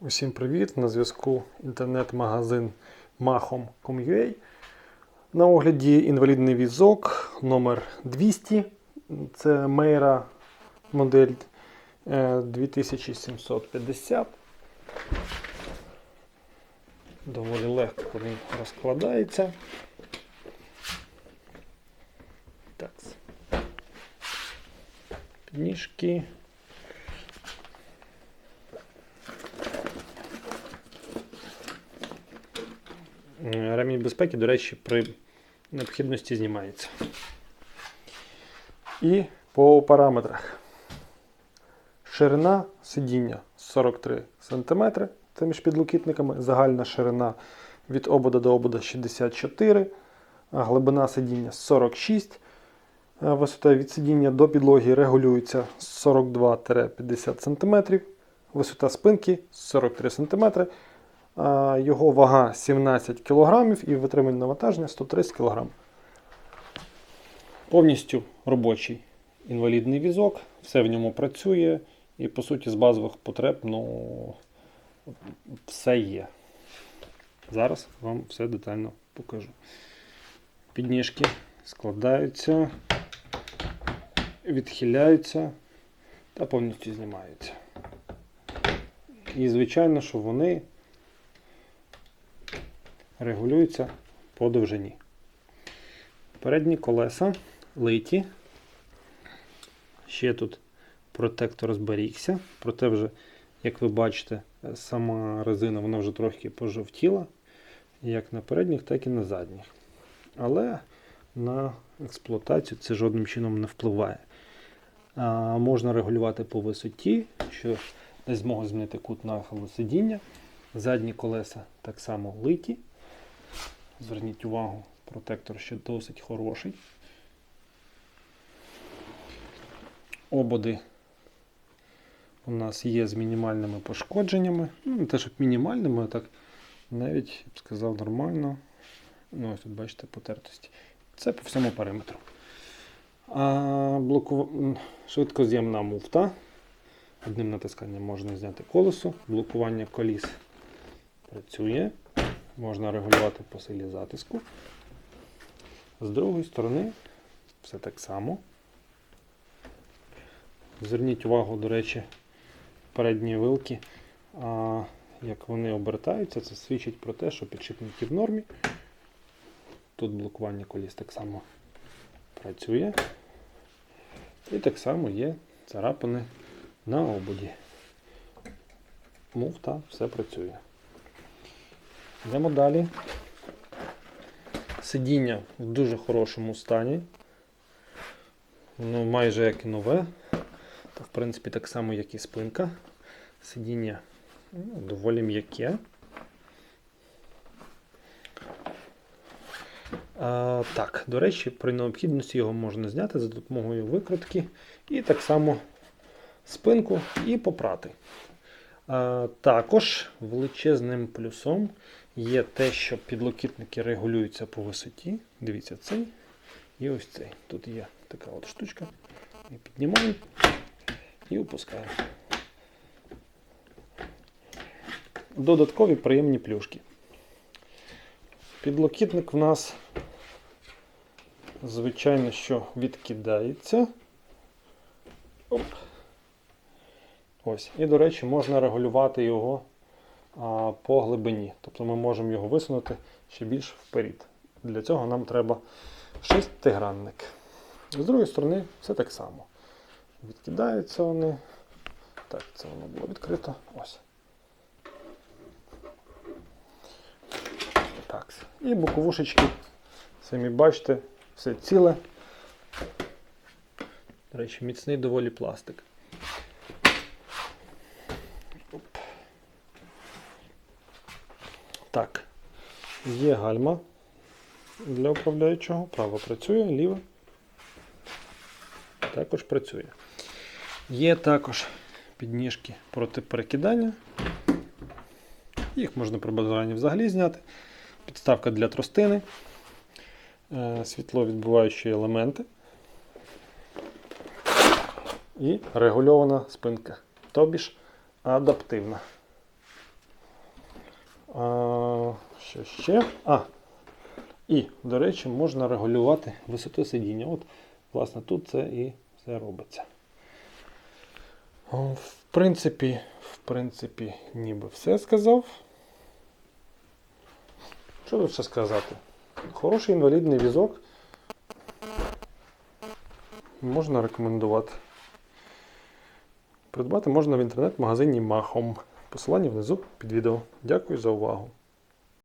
Усім привіт! На зв'язку інтернет-магазин Mahom.com.ua. На огляді інвалідний візок номер 200. Це Мейра модель е, 2750. Доволі легко він розкладається. Так. Підніжки. Ремінь безпеки, до речі, при необхідності знімається. І по параметрах. Ширина сидіння 43 см, це між підлокітниками. Загальна ширина від обода до обода 64 глибина сидіння 46 Висота від сидіння до підлоги регулюється 42-50 см. Висота спинки 43 см. Його вага 17 кг і витримання навантаження 130 кг. Повністю робочий інвалідний візок, все в ньому працює, і по суті з базових потреб ну, все є. Зараз вам все детально покажу. Підніжки складаються, відхиляються та повністю знімаються. І звичайно, що вони регулюються по довжині. Передні колеса литі. Ще тут протектор зберігся, проте вже, як ви бачите, сама резина вона вже трохи пожовтіла, як на передніх, так і на задніх. Але на експлуатацію це жодним чином не впливає. А, можна регулювати по висоті, що дасть змогу змінити кут нахилу сидіння. Задні колеса так само литі. Зверніть увагу, протектор ще досить хороший. Ободи у нас є з мінімальними пошкодженнями. Ну, не те, щоб мінімальними, а так навіть, я б сказав, нормально. Ну, ось тут бачите потертості. Це по всьому периметру. А блоку... Швидкоз'ємна муфта. Одним натисканням можна зняти колесо. Блокування коліс працює. Можна регулювати по силі затиску. З другої сторони все так само. Зверніть увагу, до речі, передні вилки, а, як вони обертаються, це свідчить про те, що підшипники в нормі. Тут блокування коліс так само працює. І так само є царапини на ободі. Муфта, все працює. Йдемо далі. Сидіння в дуже хорошому стані. Воно майже як і нове. Та, в принципі, так само, як і спинка. Сидіння ну, доволі м'яке. А, так, до речі, при необхідності його можна зняти за допомогою викрутки. І так само спинку і попрати. Також величезним плюсом є те, що підлокітники регулюються по висоті. Дивіться, цей і ось цей. Тут є така от штучка. І піднімаємо і опускаємо. Додаткові приємні плюшки. Підлокітник в нас, звичайно, що відкидається. Оп. Ось. І, до речі, можна регулювати його а, по глибині. Тобто ми можемо його висунути ще більш вперед. Для цього нам треба шестигранник. З другої сторони, все так само. Відкидаються вони. Так, це воно було відкрито. Ось. Так. І боковушечки, самі бачите, все ціле. До речі, міцний доволі пластик. Так, є гальма для управляючого. Право працює, ліве також працює. Є також підніжки проти перекидання. Їх можна при бажанні взагалі зняти. Підставка для тростини, е, світловідбуваючі елементи і регульована спинка, тобі ж адаптивна. Що ще? А, і, до речі, можна регулювати висоту сидіння. От, власне, тут це і все робиться. В принципі, в принципі, ніби все сказав. Що тут ще сказати? Хороший інвалідний візок. Можна рекомендувати. Придбати можна в інтернет-магазині Махом. Посилання внизу під відео. Дякую за увагу.